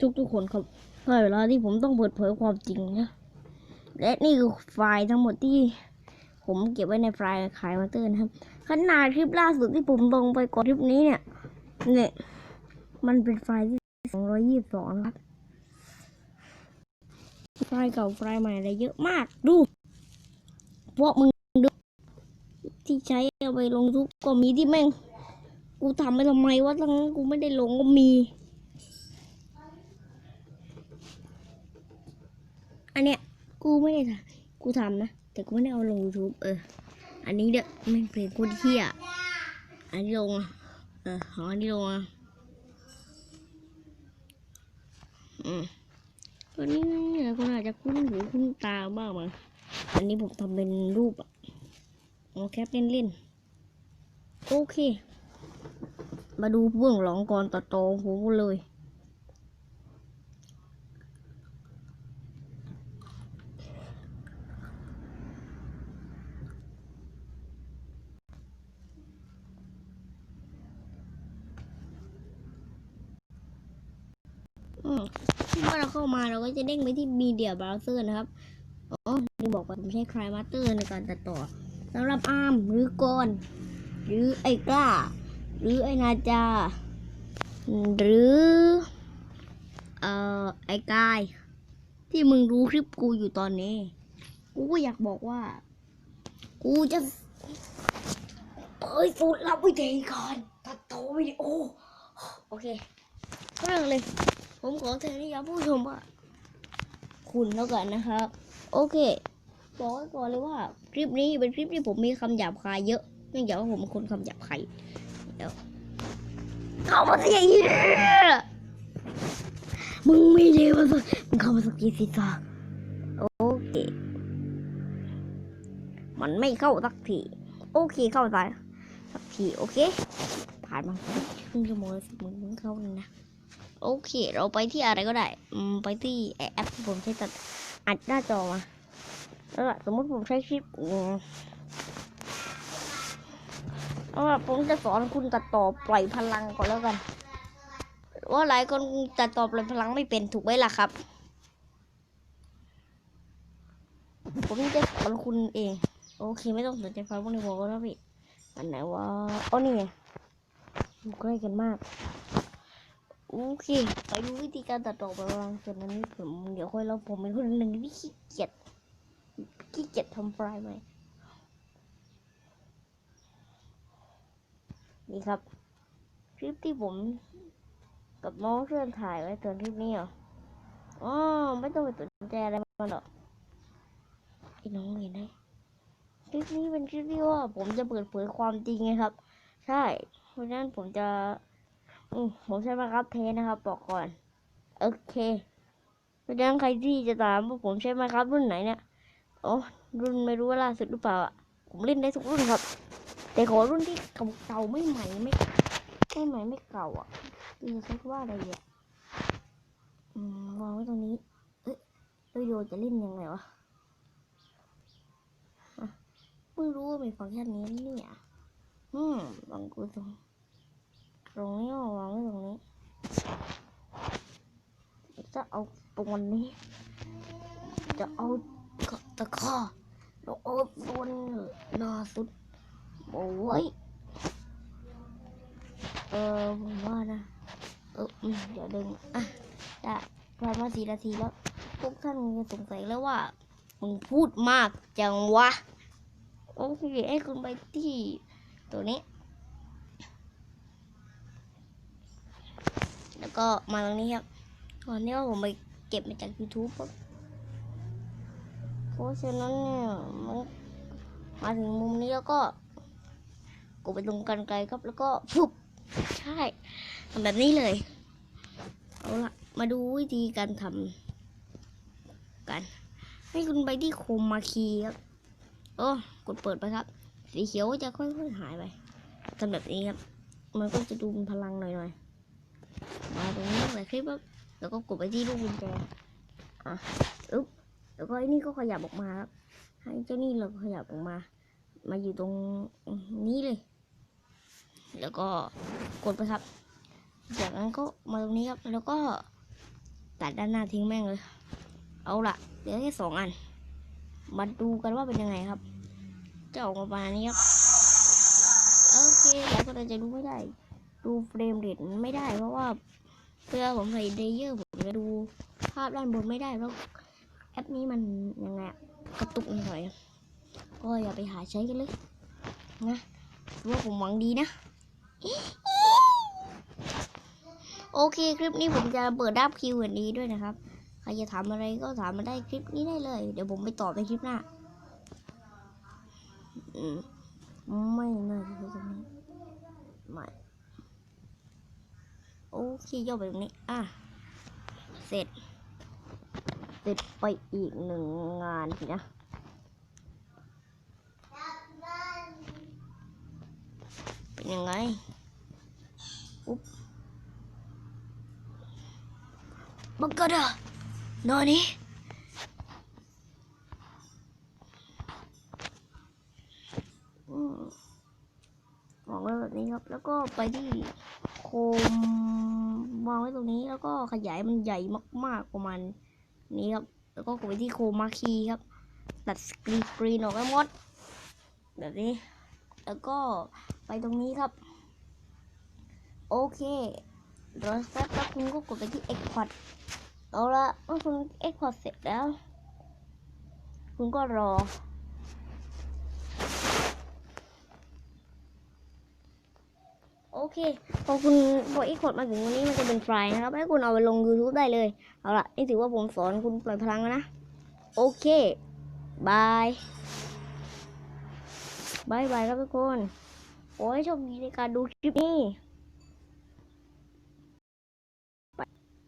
ทุกทุกๆคนครับได้เวลาที่ผมต้องเปิดเผยความจริงนะ และนี่คือไฟล์ทั้งหมดที่ ผมเก็บไว้ในไฟล์ขายมาเตอร์นะครับ ขนาดคลิปล่าสุดที่ผมลงไปก่อนคลิปนี้เนี่ย เนี่ย มันเป็นไฟล์ที่สองร้อยยี่สิบสองครับ ไฟล์เก่าไฟล์ใหม่อะไรเยอะมากดู พวกมึงดูที่ใช้เอาไปลงทุกก็มีที่แม่ง กูทำไปทำไมวะทั้งนั้นกูไม่ได้ลงก็มี อันเนี้ยกูไม่ได้ทำกูทำนะ แต่กูไม่ได้เอาลง YouTube เออ อันนี้เด้อแม่งเพลงโคตรเที่ยอันนี้ลงอะเออของอันนี้ลงอะอืมตัวนี้เนี่ยคุณอาจจะคุ้นหูคุ้นตาบ้างมั้งอันนี้ผมทำเป็นรูปอะเอาแคปเล่นๆโอเค มาดูเบื้องหลังก่อนต่อโตขอผมเลย อืม เมื่อเราเข้ามาเราก็จะเด้งไปที่ Media Browser นะครับ อ๋อนี่บอกว่าผมใช้ Cry Master ในการตัดต่อสำหรับอาร์มหรือกรหรือไอ้กล้า หรือไอ้นาจา หรือเอ่อไอ้กาย ที่มึงดูคลิปกูอยู่ตอนนี้ กูก็อยากบอกว่า กูจะเผยสูตรลับวิธีการตัดต่อวิดีโอโอเคเริ่มเลย ผมขอเทนิยามผู้ชมว่าคุณแล้วกันนะครับ โอเค บอกไว้ก่อนเลยว่า คลิปนี้เป็นคลิปที่ผมมีคำหยาบคายเยอะเนื่องจากว่าผมเป็นคนคำหยาบคายเดี๋ยวเข้ามาสิไอ้เหี้ยมึงไม่ดีมาสักมึงเข้ามาสักทีสิจ้าโอเค มันไม่เข้าสักทีโอเคเข้าใจสักทีโอเคผ่านมาครึ่งชั่วโมงสิมึงมึงเข้านะ โอเค เราไปที่อะไรก็ได้ อืม ไปที่แอปที่ผมใช้ตัดอัดหน้าจอมาแล้วสมมติผมใช้คลิปอืมเอาล่ะผมจะสอนคุณตัดต่อปล่อยพลังก่อนแล้วกัน ว่าหลายคนตัดต่อปล่อยพลังไม่เป็นถูกไหมล่ะครับ ผมจะสอนคุณเอง โอเค ไม่ต้องสนใจฟังพวกในหัวก็แล้วพี่อันไหนวะอ๋อนี่ไงอยู่ใกล้กันมาก โอเคไปดูวิธีการตัดต่อไปวางส่วนนั้นผมเดี๋ยวค่อยเล่าผมเป็นคนหนึ่งที่ขี้เกียจขี้เกียจทำไฟล์ใหม่นี่ครับ คลิปที่ผมกับน้องเพื่อนถ่ายไว้ตอนคลิปนี้เหรออ๋อไม่ต้องไปสนใจอะไรมันหรอกไอ้น้องเห็นไหมคลิปนี้เป็นคลิปที่ว่าผมจะเปิดเผยความจริงไงครับ ใช่เพราะฉะนั้นผมจะ อืมผมใช้มาครับเทสนะครับ บอกก่อน โอเคเพราะฉะนั้นใครที่จะถามว่าผมใช้มาครับรุ่นไหนเนี่ยโอ้รุ่นไม่รู้ว่าล่าสุดหรือเปล่าอะผมเล่นได้ทุกรุ่นครับ แต่ขอรุ่นที่เก่าๆไม่ใหม่ไม่ไม่ใหม่ไม่เก่าอะนี่จะใช้ว่าอะไรอะอืมวางไว้ตรงนี้ เอ้ยแล้วโยจะเล่นยังไงวะอะเพิ่งรู้ว่ามีฟังก์ชันนี้เนี่ย อืมลองกูตรงตรงนี้เอาวางไว้ตรงนี้ จะ เอาตรงนี้ จะเอาตะข้อแล้วเอาตัวหน้าสุดเอาไว้เออผมว่านะเอออืมเดี๋ยวดึงอะได้พอมาณสี่นาทีแล้วพวกท่านจะสงสัยแล้วว่ามึงพูดมากจังวะโอเคให้คุณไปที่ตัวนี้ แล้วก็มาตรงนี้ครับ ตอนนี้ว่าผมไปเก็บมาจาก YouTube ครับเพราะฉะนั้นเนี่ยมันมาถึงมุมนี้แล้วก็กดไปตรงกันไกลครับแล้วก็ฟุบใช่ทำแบบนี้เลย เอาละมาดูวิธีการทำกัน ให้คุณไปที่โคมมาคีครับโอ้กดเปิดไปครับ สีเขียวจะค่อยๆหายไปทำแบบนี้ครับ มันก็จะดูมีพลังหน่อยๆมาตรงนี้ใส่คลิปครับ แล้วก็กดไปที่ลูกกุญแจอะอึ๊บแล้วก็ไอ้นี่ก็ขยับออกมาครับให้เจ้านี่เราขยับออกมา มาอยู่ตรงนี้เลย แล้วก็กดไปครับ จากนั้นก็มาตรงนี้ครับ แล้วก็ตัดด้านหน้าทิ้งแม่งเลย เอาละเหลือแค่สองอัน มาดูกันว่าเป็นยังไงครับ จะออกมาประมาณนี้ครับ โอเคแล้วก็จะดูไม่ได้ ดูเฟรมเรทมันไม่ได้เพราะว่า เพื่อผมใส่เลเยอร์ผมจะดูภาพด้านบนไม่ได้เพราะแอปนี้มันยังไงกระตุกนิดหน่อยก็อย่าไปหาใช้กันเลยนะว่าผมหวังดีนะ โอเคคลิปนี้ผมจะเปิดดับคิวอันนี้ด้วยนะครับ ใครจะถามอะไรก็ถามมาได้คลิปนี้ได้เลย เดี๋ยวผมไปตอบในคลิปหน้าไม่น่าจะใช่ตรงนี้ไม่ โอเคย่อไปตรงนี้ อะ เสร็จ เสร็จไปอีกหนึ่งงานสินะเป็นยังไง อุ๊บบังกะดะนอนนี่มวางไว้แบบนี้ครับ แล้วก็ไปที่ คมวางไว้ตรงนี้แล้วก็ขยายมันใหญ่มากๆประมาณนี้ครับ แล้วก็กดไปที่โคมาคีครับ ตัดสกรีนกรีนออกให้หมด แบบนี้ แล้วก็ไปตรงนี้ครับ โอเครอสักแป๊บคุณก็กดไปที่ Export เอาละเมื่อคุณ Export เสร็จแล้ว คุณก็รอ โอ เค พอคุณพออีกขดมาถึงวันนี้มันจะเป็นไฟล์นะครับ ให้คุณเอาไปลง YouTube ได้เลย เอาละนี่ถือว่าผมสอนคุณปล่อยพลังแล้วนะ โอเค บายบายบายครับทุกคน โอ้ยโชคดีในการดูคลิปนี้